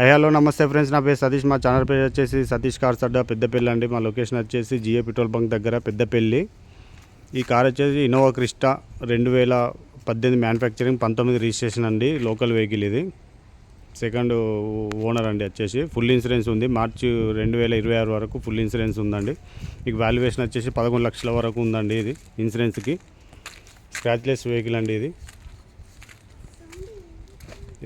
Hi hello నమస్తే friends నా పేరు సతీష్. మా ఛానల్ పేరు వచ్చేసి సతీష్ కార్స్ అడ్డా పెద్దపల్లి అండి. మా లొకేషన్ వచ్చేసి జియో పెట్రోల్ బంక్ దగ్గర పెద్దపల్లి. ఈ కార్ వచ్చేసి ఇన్నోవా క్రిస్టా రెండు వేల పద్దెనిమిది మ్యానుఫ్యాక్చరింగ్ పంతొమ్మిది రిజిస్ట్రేషన్ అండి. లోకల్ వెహికల్ ఇది. సెకండ్ ఓనర్ అండి వచ్చేసి. ఫుల్ ఇన్సూరెన్స్ ఉంది. మార్చి రెండు వేల ఇరవై ఆరు వరకు ఫుల్ ఇన్సూరెన్స్ ఉందండి. మీకు వాల్యుయేషన్ వచ్చేసి పదకొండు లక్షల వరకు ఉందండి ఇది ఇన్సూరెన్స్కి స్క్రాచ్లెస్ వెహికల్ అండి ఇది.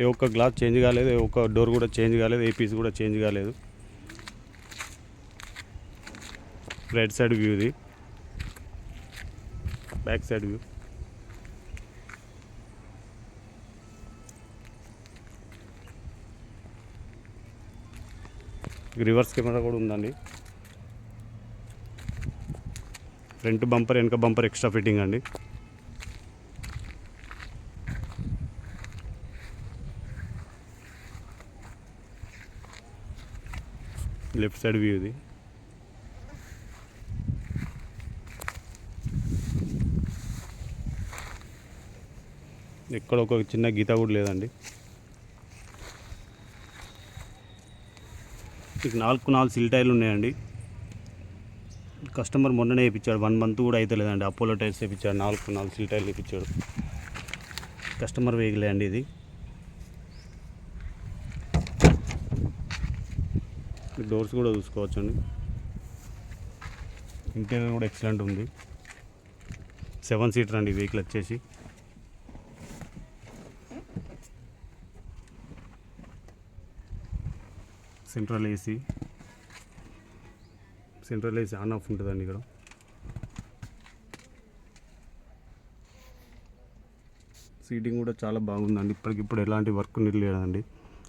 ఏ ఒక్క గ్లాస్ చేంజ్ కాలేదు ఏ ఒక్క డోర్ కూడా చేంజ్ కాలేదు ఏ పీస్ కూడా చేంజ్ కాలేదు. రైట్ సైడ్ వ్యూ ఇది. Back side view reverse camera కూడా ఉందండి. ఫ్రంట్ బంపర్ వెనక బంపర్ ఎక్స్ట్రా ఫిట్టింగ్ అండి. లెఫ్ట్ సైడ్ వ్యూ ఇది. ఎక్కడ ఒక చిన్న గీత కూడా లేదండి. మీకు నాలుగు నాలుగు సిల్ టైర్లు ఉన్నాయండి. కస్టమర్ మొన్ననే వేయించాడు. వన్ మంత్ కూడా అయితే లేదండి. అపోలో టైర్స్ వేయించాడు. నాలుగు నాలుగు సిల్ టైర్లు వేయించాడు. కస్టమర్ వెహికలే అండి ఇది. డోర్స్ కూడా చూసుకోవచ్చు అండి ఇంటీరియర్ కూడా ఎక్సలెంట్ ఉంది. సెవెన్ సీటర్ అండి వెహికల్ వచ్చేసి. Central AC. Central AC on off ఉంటుందండి ఇక్కడ. సీటింగ్ కూడా చాలా బాగుందండి. ఇప్పటికిప్పుడు ఎలాంటి వర్క్ నిర్లేదండి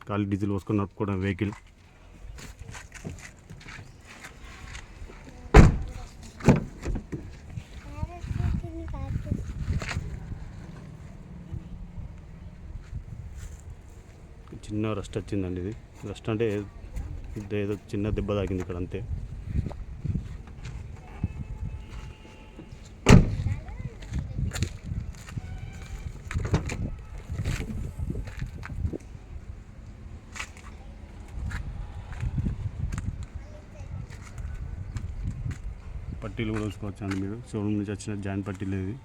ఖాళీ డీజిల్ పోసుకొని నడుపుకోవడం వెహికల్. చిన్న రస్ట్ వచ్చిందండి ఇది. రస్ట్ అంటే ఏదో చిన్న దెబ్బ తాకింది ఇక్కడ అంతే. పట్టీలు కూడా చూసుకోవచ్చు అండి మీరు. షోరూమ్ నుంచి వచ్చిన జాయింట్ పట్టీలు ఇది.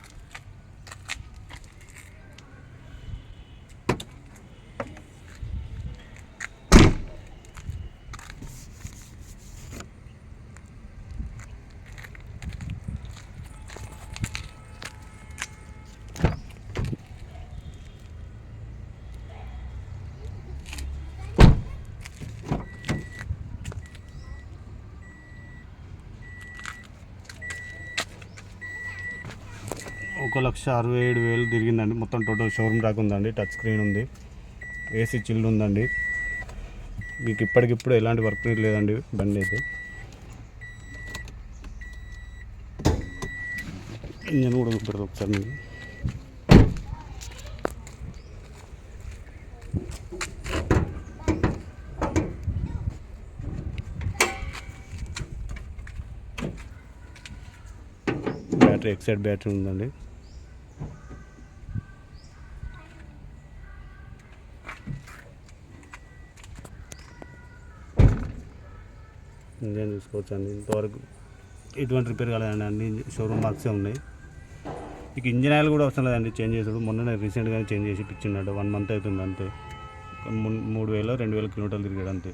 ఒక లక్ష అరవై ఏడు వేలు తిరిగిందండి. మొత్తం టోటల్ షోరూమ్ దాకా ఉందండి. టచ్ స్క్రీన్ ఉంది. ఏసీ చిల్డ్ ఉందండి. మీకు ఇప్పటికిప్పుడు ఎలాంటి వర్క్ లేదండి. బండి అయితే. ఇంజన్ కూడా చూపెడతా ఒకసారి మీకు. బ్యాటరీ ఎక్సైడ్ బ్యాటరీ ఉందండి. ఇంజన్ చూసుకోవచ్చు అండి. ఇంతవరకు ఎటువంటి రిపేర్ కాలేదండి. అన్ని షోరూమ్ మార్క్సే ఉన్నాయి. మీకు ఇంజన్ ఆయిల్ కూడా అవసరం లేదండి. చేంజ్ చేసుడు మొన్న రీసెంట్గానే చేంజ్ చేసి ఇప్పించిండట. వన్ మంత్ అవుతుంది అంతే. ము- మూడు వేల రెండు వేల కిలోమీటర్లు తిరిగాడు అంతే.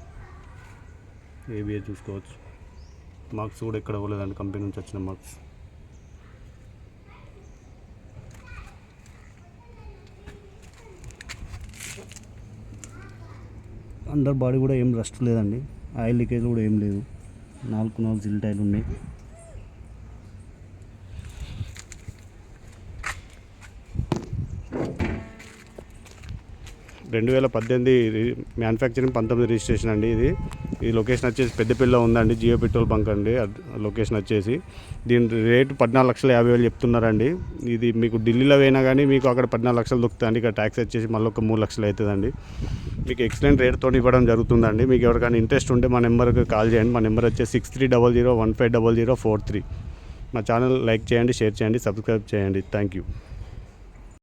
ఏబిఏ చూసుకోవచ్చు. మార్క్స్ కూడా ఎక్కడ పోలేదండి కంపెనీ నుంచి వచ్చిన మార్క్స్ అండర్ బాడీ కూడా ఏం రస్ట్ లేదండి. ఆయిల్ లీకేజ్ కూడా ఏం లేదు. నాలుగు నాలుగు జిల్ రెండు వేల పద్దెనిమిది మ్యానుఫ్యాక్చరింగ్ పంతొమ్మిది రిజిస్ట్రేషన్ అండి ఇది. ఈ లొకేషన్ వచ్చేసి పెద్దపిల్ల ఉందండి జియో పెట్రోల్ బంక్ అండి. లొకేషన్ వచ్చేసి. దీని రేటు పద్నాలుగు లక్షల యాభై వేలు చెప్తున్నారండి. ఇది మీకు ఢిల్లీలో పోయినా కానీ మీకు అక్కడ పద్నాలుగు లక్షలు దొరుకుతుంది ఇక్కడ ట్యాక్స్ వచ్చేసి మళ్ళీ ఒక మూడు లక్షలు అవుతుందండి. మీకు ఎక్సలెంట్ రేట్తో ఇవ్వడం జరుగుతుందండి. మీకు ఎవరికైనా ఇంట్రెస్ట్ ఉంటే మా నెంబర్కి కాల్ చేయండి. మా నెంబర్ వచ్చేసి six three double zero one five double zero four three. మా ఛానల్ లైక్ చేయండి షేర్ చేయండి సబ్స్క్రైబ్ చేయండి. Thank you.